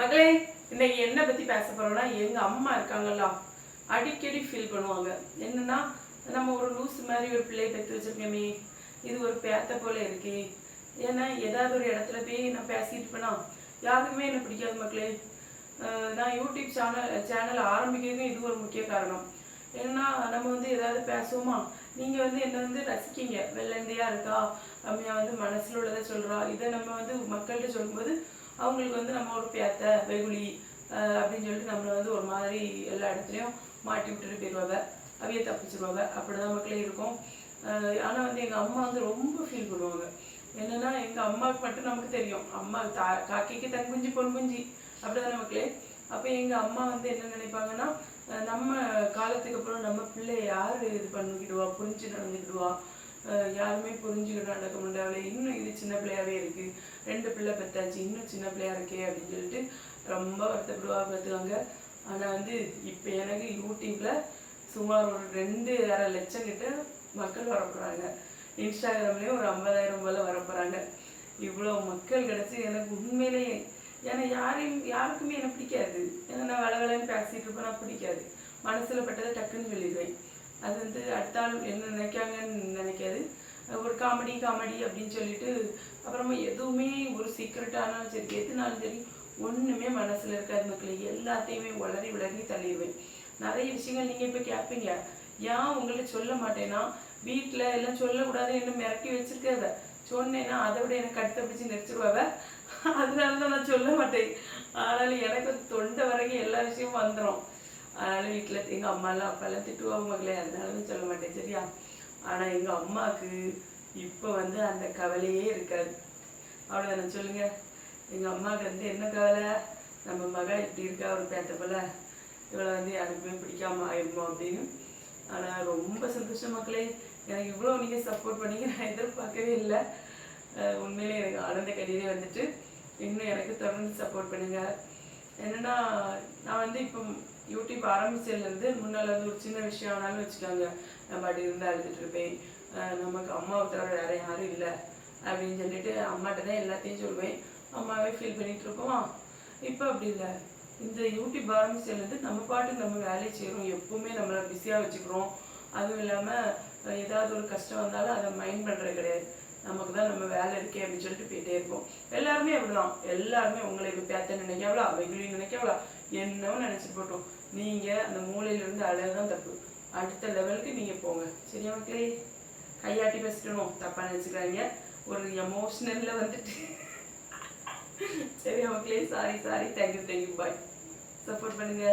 மகளே இன்னைக்கு என்ன பத்தி பேச போறோம்னா எங்க அம்மா இருக்காங்கல்ல அடிக்கடி ஃபீல் பண்ணுவாங்க. என்னன்னா நம்ம ஒரு லூஸ் மாதிரி ஒரு பிள்ளையை பெற்று வச்சிருக்கோமே இது ஒரு பேத்த போல இருக்கே. ஏன்னா ஏதாவது ஒரு இடத்துல போய் நான் பேசிட்டு போனா யாருக்குமே என்ன பிடிக்காது மக்களே நான் யூடியூப் சேனல் சேனல் ஆரம்பிக்கிறதுக்கும் இது ஒரு முக்கிய காரணம். ஏன்னா நம்ம வந்து ஏதாவது பேசுவோமா நீங்க வந்து என்ன வந்து ரசிக்கீங்க. வெள்ளந்தியா இருக்கா அம்மையா வந்து மனசுல உள்ளதை சொல்றா. இதை நம்ம வந்து மக்கள்கிட்ட சொல்லும்போது அவங்களுக்கு வந்து நம்ம ஒரு பேத்த வெகுளி அஹ் அப்படின்னு சொல்லிட்டு நம்மளை வந்து ஒரு மாதிரி எல்லா இடத்துலையும் மாட்டி விட்டுட்டு போயிடுவாங்க அவைய தப்பிச்சிருவாங்க. அப்படிதான் மக்களே இருக்கும். ஆனால் ஆனா வந்து எங்க அம்மா வந்து ரொம்ப ஃபீல் பண்ணுவாங்க. என்னன்னா எங்க அம்மாவுக்கு மட்டும் நமக்கு தெரியும். அம்மா தா காக்கைக்கு தன் குஞ்சு பொன் குஞ்சு. அப்படிதான் மக்களே? அப்ப எங்க அம்மா வந்து என்ன நினைப்பாங்கன்னா நம்ம காலத்துக்கு அப்புறம் நம்ம பிள்ளை யார் இது பண்ணிக்கிடுவா? புரிஞ்சு நடந்துக்கிடுவா? யாருமே புரிஞ்சுக்கிட்டு நடக்க முடியல இன்னும் இது சின்ன பிள்ளையாவே இருக்கு. ரெண்டு பிள்ளை பெற்றாச்சு இன்னும் சின்ன பிள்ளையா இருக்கே அப்படின்னு சொல்லிட்டு ரொம்ப வருத்தப்படுவா பார்த்துக்காங்க. ஆனா வந்து இப்ப எனக்கு யூடியூப்ல சுமார் ஒரு ரெண்டு அரை லட்சம் கிட்ட மக்கள் வரப்போறாங்க இன்ஸ்டாகிராம்லயும் ஒரு ஐம்பதாயிரம் போல வரப்போறாங்க இவ்வளவு மக்கள் கிடைச்சு எனக்கு உண்மையிலேயே ஏன்னா யாரையும் யாருக்குமே எனக்கு பிடிக்காது. ஏன்னா நான் வேலை வேலைன்னு பேசிட்டு இருப்பேன் பிடிக்காது. மனசுல பட்டதை டக்குன்னு சொல்லிடுவேன். அது வந்து அடுத்தால் என்ன நினைக்காங்கன்னு நினைக்காது. ஒரு காமெடி காமெடி அப்படின்னு சொல்லிட்டு அப்புறமா எதுவுமே ஒரு சீக்ரெட்டானாலும் சரி எதுனாலும் சரி ஒண்ணுமே மனசுல இருக்காது மக்களை. எல்லாத்தையுமே உளறி உளறி தள்ளிடுவேன் நிறைய விஷயங்கள் நீங்க இப்ப கேட்பீங்க ஏன் உங்கள்ட்ட சொல்ல மாட்டேன்னா வீட்டில் எல்லாம் சொல்லக்கூடாது என்ன மிரட்டி வச்சிருக்காத சொன்னேன்னா அதை விட எனக்கு கட்டு பிடிச்சி நெரிச்சிருவாவ. அதனால தான் நான் சொல்ல மாட்டேன். ஆனாலும் எனக்கு தொண்டை வரைக்கும் எல்லா விஷயமும் வந்துடும் அதனால் வீட்டில் எங்கள் அம்மாலாம் எல்லாம் அப்பா எல்லாம் திட்டுவாங்க மகளே அதனால சொல்ல மாட்டேன் சரியா? ஆனால் எங்கள் அம்மாவுக்கு இப்போ வந்து அந்த கவலையே இருக்காது. அவ்வளவுதானே சொல்லுங்க. எங்கள் அம்மாவுக்கு வந்து என்ன கவலை? நம்ம மகள் இப்படி இருக்கா ஒரு பேத்த போல? இவளை வந்து யாருக்குமே பிடிக்காம ஆயிருமோ அப்படின்னு. ஆனால் ரொம்ப சந்தோஷம் மக்களே. எனக்கு இவ்வளோ நீங்கள் சப்போர்ட் பண்ணீங்க நான் எதிர்பார்க்கவே இல்லை. உண்மையிலே எனக்கு ஆனந்த கடிதே வந்துட்டு இன்னும் எனக்கு தொடர்ந்து சப்போர்ட் பண்ணுங்கள் என்னன்னா நான் வந்து இப்போ யூடியூப் ஆரம்பிச்சதுலேருந்து முன்னால் வந்து ஒரு சின்ன விஷயம் ஆனாலும் வச்சுக்கோங்க. நம்ம அப்படி இருந்து அழுதுட்டு இருப்பேன். நமக்கு அம்மாவை தவிர வேற யாரும் இல்லை. அப்படின்னு சொல்லிட்டு அம்மாட்ட தான் எல்லாத்தையும் சொல்லுவேன் அம்மாவே ஃபீல் பண்ணிட்டு இருக்கோம் இப்போ அப்படி இல்லை. இந்த யூடியூப் ஆரம்பிச்சதுலேருந்து நம்ம பாட்டுக்கு நம்ம வேலையை செய்கிறோம் எப்பவுமே நம்மளை பிஸியாக வச்சுக்கிறோம். அதுவும் இல்லாமல் ஏதாவது ஒரு கஷ்டம் வந்தாலும் அதை மைண்ட் பண்ணுறது கிடையாது. நமக்கு தான் நம்ம வேலை இருக்கே அப்படின்னு சொல்லிட்டு போயிட்டே இருப்போம். எல்லாருமே அப்படிதான். எல்லாருமே உங்களை இப்போ பேத்த நினைக்காவளா வெகுளி நினைக்காவளா என்னவோ நினைச்சிட்டு போட்டோம். நீங்க அந்த மூலையில இருந்து அழகுதான் தப்பு. அடுத்த லெவலுக்கு நீங்க போங்க. சரியா மக்களே? கையாட்டி பேசிட்டணும் தப்பா நினைச்சுக்கிறாங்க ஒரு எமோஷனல்ல வந்துட்டு. சரியா மக்களே? Sorry sorry thank you thank you bye support பண்ணுங்க.